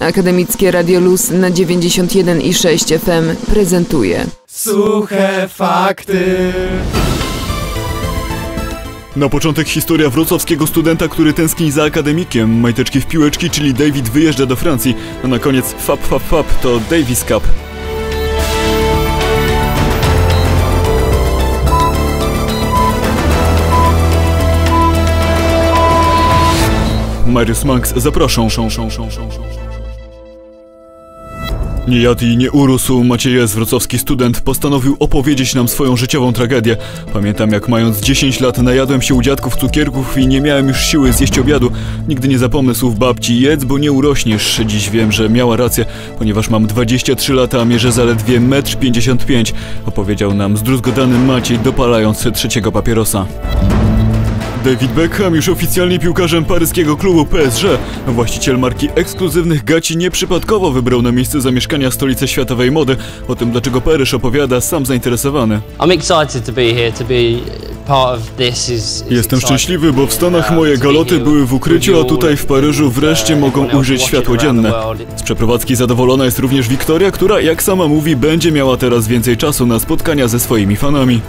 Akademickie Radio Luz na 91,6 FM prezentuje. Suche fakty. Na początek historia wrocławskiego studenta, który tęskni za akademikiem. Majteczki w piłeczki, czyli David wyjeżdża do Francji. A na koniec fap fap fap to Davis Cup. Marius Max zapraszam. Szą, szą, szą, szą, szą. Nie jadł i nie urósł, Maciej wrocławski student, postanowił opowiedzieć nam swoją życiową tragedię. Pamiętam jak mając 10 lat najadłem się u dziadków cukierków i nie miałem już siły zjeść obiadu. Nigdy nie zapomnę słów babci, jedz, bo nie urośniesz. Dziś wiem, że miała rację, ponieważ mam 23 lata, a mierzę zaledwie 1,55 m, opowiedział nam zdruzgodany Maciej, dopalając trzeciego papierosa. David Beckham już oficjalnie piłkarzem paryskiego klubu PSG. Właściciel marki ekskluzywnych gaci nieprzypadkowo wybrał na miejsce zamieszkania stolicę światowej mody. O tym dlaczego Paryż opowiada sam zainteresowany. Jestem szczęśliwy, bo w Stanach Uh, moje galoty były w ukryciu, a tutaj w Paryżu wreszcie uh, mogą ujrzeć światło dzienne. Z przeprowadzki zadowolona jest również Wiktoria, która, jak sama mówi, będzie miała teraz więcej czasu na spotkania ze swoimi fanami.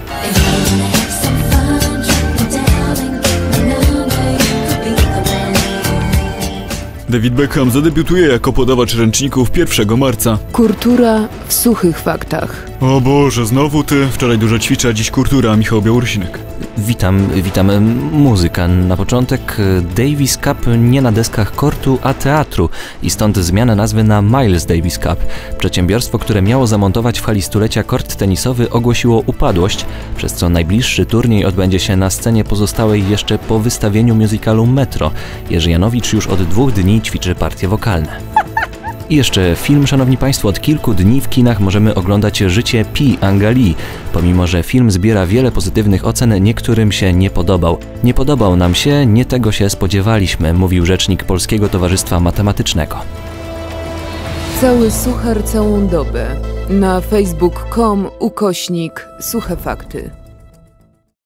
David Beckham zadebiutuje jako podawacz ręczników 1 marca. Kultura w suchych faktach. O Boże, znowu ty. Wczoraj dużo ćwicza, dziś kultura, Michał Białorusinek. Witam, witam. Muzyka. Na początek Davis Cup nie na deskach kortu, a teatru i stąd zmiana nazwy na Miles Davis Cup. Przedsiębiorstwo, które miało zamontować w hali stulecia kort tenisowy ogłosiło upadłość, przez co najbliższy turniej odbędzie się na scenie pozostałej jeszcze po wystawieniu musicalu Metro. Jerzy Janowicz już od dwóch dni ćwiczy partie wokalne. I jeszcze film, szanowni państwo, od kilku dni w kinach możemy oglądać Życie Pi Angali. Pomimo, że film zbiera wiele pozytywnych ocen, niektórym się nie podobał. Nie podobał nam się, nie tego się spodziewaliśmy, mówił rzecznik Polskiego Towarzystwa Matematycznego. Cały suchar całą dobę. Na facebook.com ukośnik suche fakty.